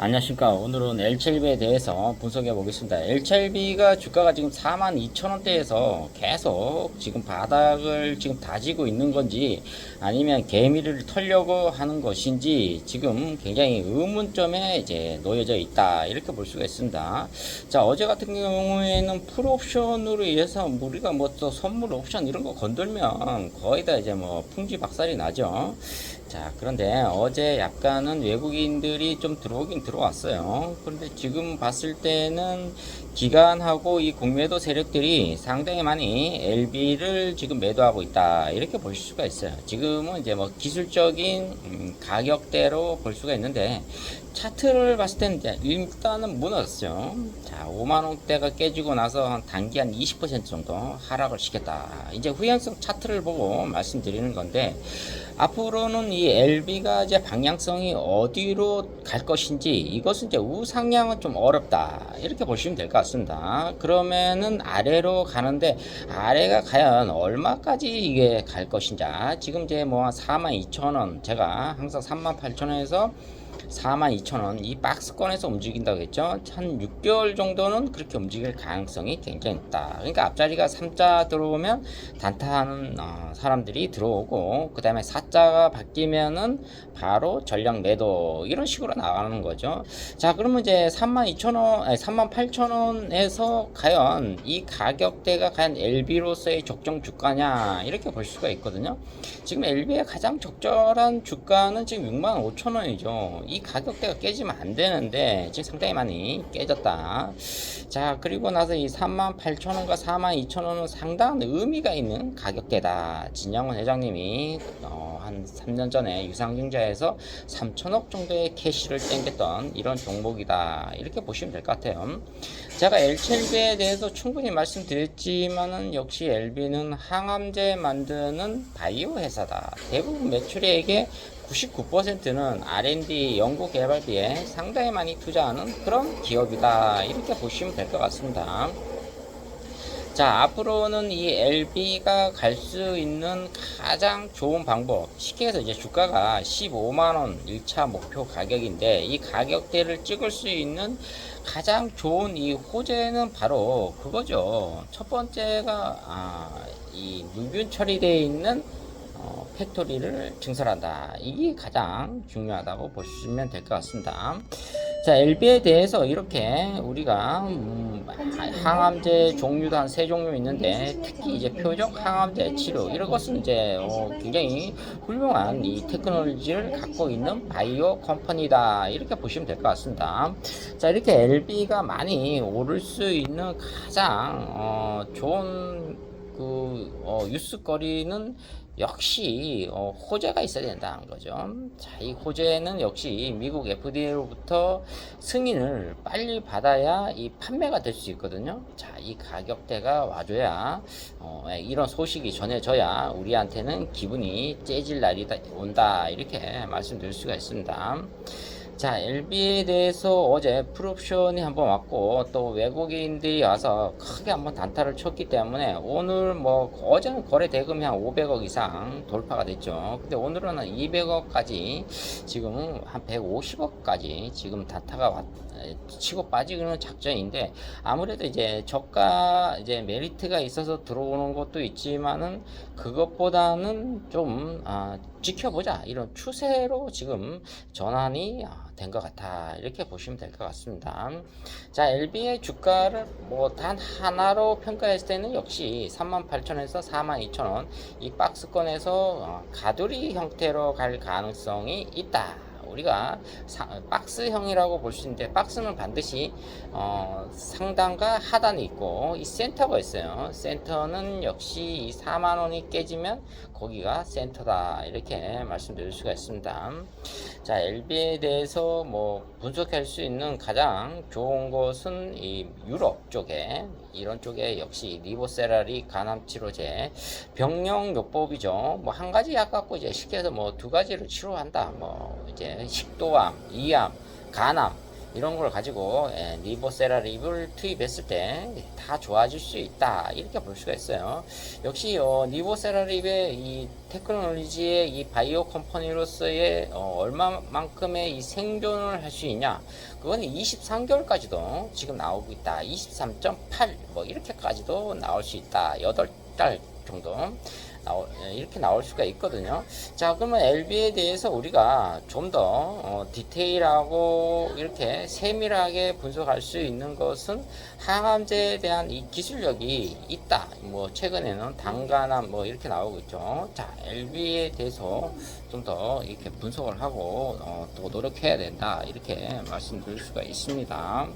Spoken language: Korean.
안녕하십니까. 오늘은 LCLB에 대해서 분석해 보겠습니다. LCLB가 주가가 지금 42,000원대에서 계속 지금 바닥을 지금 다지고 있는 건지 아니면 개미를 털려고 하는 것인지 지금 굉장히 의문점에 이제 놓여져 있다. 이렇게 볼 수가 있습니다. 자, 어제 같은 경우에는 풀옵션으로 인해서 우리가 뭐 또 선물 옵션 이런 거 건들면 거의 다 이제 뭐 풍지 박살이 나죠. 자, 그런데 어제 약간은 외국인들이 좀 들어오긴 들어왔어요. 그런데 지금 봤을 때는 기관하고 이 공매도 세력들이 상당히 많이 LB를 지금 매도하고 있다. 이렇게 볼 수가 있어요. 지금은 이제 뭐 기술적인 음, 가격대로 볼 수가 있는데 차트를 봤을 때는 일단은 무너졌죠. 자, 5만원대가 깨지고 나서 한 단기 한 20% 정도 하락을 시켰다. 이제 후행성 차트를 보고 말씀드리는 건데, 앞으로는 이 LB가 이제 방향성이 어디로 갈 것인지 이것은 이제 우상향은 좀 어렵다. 이렇게 보시면 될 것 같습니다. 그러면은 아래로 가는데, 아래가 과연 얼마까지 이게 갈 것인가. 지금 이제 뭐 42,000원, 제가 항상 38,000원에서 42,000원 이 박스권에서 움직인다고 했죠. 한 6개월 정도는 그렇게 움직일 가능성이 굉장히 있다. 그러니까 앞자리가 3자 들어오면 단타하는 어, 사람들이 들어오고 그 다음에 4자가 바뀌면은 바로 전량 매도 이런 식으로 나가는 거죠. 자 그러면 이제 32,000원, 아니 38,000원에서 과연 이 가격대가 과연 LB로서의 적정 주가냐 이렇게 볼 수가 있거든요. 지금 LB의 가장 적절한 주가는 지금 65,000원이죠. 이 가격대가 깨지면 안 되는데 지금 상당히 많이 깨졌다. 자 그리고 나서 이 38,000원과 42,000원은 상당한 의미가 있는 가격대다. 진영원 회장님이 어, 한 3년 전에 유상증자에서 3천억 정도의 캐시를 땡겼던 이런 종목이다. 이렇게 보시면 될 것 같아요. 제가 LCLB에 대해서 충분히 말씀드렸지만은 역시 LB는 항암제 만드는 바이오 회사다. 대부분 매출액의 99%는 R&D 연구 개발비에 상당히 많이 투자하는 그런 기업이다. 이렇게 보시면 될 것 같습니다. 자, 앞으로는 이 LB가 갈 수 있는 가장 좋은 방법. 쉽게 해서 이제 주가가 15만원 1차 목표 가격인데 이 가격대를 찍을 수 있는 가장 좋은 이 호재는 바로 그거죠. 첫 번째가, 아, 이 누균 처리되어 있는 어, 팩토리를 증설한다. 이게 가장 중요하다고 보시면 될 것 같습니다. 자, LB에 대해서 이렇게 우리가 음, 항암제 종류도 한 세 종류 있는데 특히 이제 표적 항암제 치료 이런 것은 이제 어, 굉장히 훌륭한 이 테크놀로지를 갖고 있는 바이오 컴퍼니다 이렇게 보시면 될 것 같습니다. 자, 이렇게 LB가 많이 오를 수 있는 가장 어, 좋은 그 어, 뉴스거리는 역시 어, 호재가 있어야 된다는 거죠. 자, 이 호재는 역시 미국 FDA로부터 승인을 빨리 받아야 이 판매가 될 수 있거든요. 자, 이 가격대가 와줘야 어, 예, 이런 소식이 전해져야 우리한테는 기분이 째질 날이 다- 온다 이렇게 말씀드릴 수가 있습니다. 자, LB에 대해서 어제 풀옵션이 한번 왔고 또 외국인들이 와서 크게 한번 단타를 쳤기 때문에 오늘 뭐 어제는 거래 대금이 한 500억 이상 돌파가 됐죠. 근데 오늘은 한 200억까지 지금 한 150억까지 지금 단타가 왔, 에, 치고 빠지는 작전인데 아무래도 이제 저가 이제 메리트가 있어서 들어오는 것도 있지만은 그것보다는 좀 아, 지켜보자 이런 추세로 지금 전환이 아, 된것 같아 이렇게 보시면 될 것 같습니다. 자 LB의 주가를 뭐 단 하나로 평가했을 때는 역시 38,000원에서 42,000원 이 박스권에서 어, 가두리 형태로 갈 가능성이 있다. 우리가 사- 박스형이라고 볼 수 있는데 박스는 반드시 어, 상단과 하단이 있고 이 센터가 있어요. 센터는 역시 이 4만 원이 깨지면 거기가 센터다 이렇게 말씀드릴 수가 있습니다. 자 LB에 대해서 뭐 분석할 수 있는 가장 좋은 것은 이 유럽 쪽에 이런 쪽에 역시 리보세라리 간암 치료제 병령 요법이죠. 뭐 한 가지 약 갖고 이제 쉽게 해서 뭐 두 가지를 치료한다. 뭐 이제 식도암, 이암, 간암 이런 걸 가지고 예, 니보세라립을 투입했을 때 다 좋아질 수 있다 이렇게 볼 수가 있어요. 역시 어, 니보세라립의 이 테크놀로지의 이 바이오 컴퍼니로서의 어, 얼마만큼의 이 생존을 할 수 있냐 그건 23개월까지도 지금 나오고 있다. 23.8 뭐 이렇게까지도 나올 수 있다. 8달 정도 나오, 예, 이렇게 나올 수가 있거든요. 자, 그러면 LB에 대해서 우리가 좀더 어, 디테일하고 이렇게 세밀하게 분석할 수 있는 것은 항암제에 대한 이 기술력이 있다. 뭐 최근에는 단가나 뭐 이렇게 나오고 있죠. 자, LB에 대해서 좀 더 이렇게 분석을 하고 어, 또 노력해야 된다. 이렇게 말씀드릴 수가 있습니다.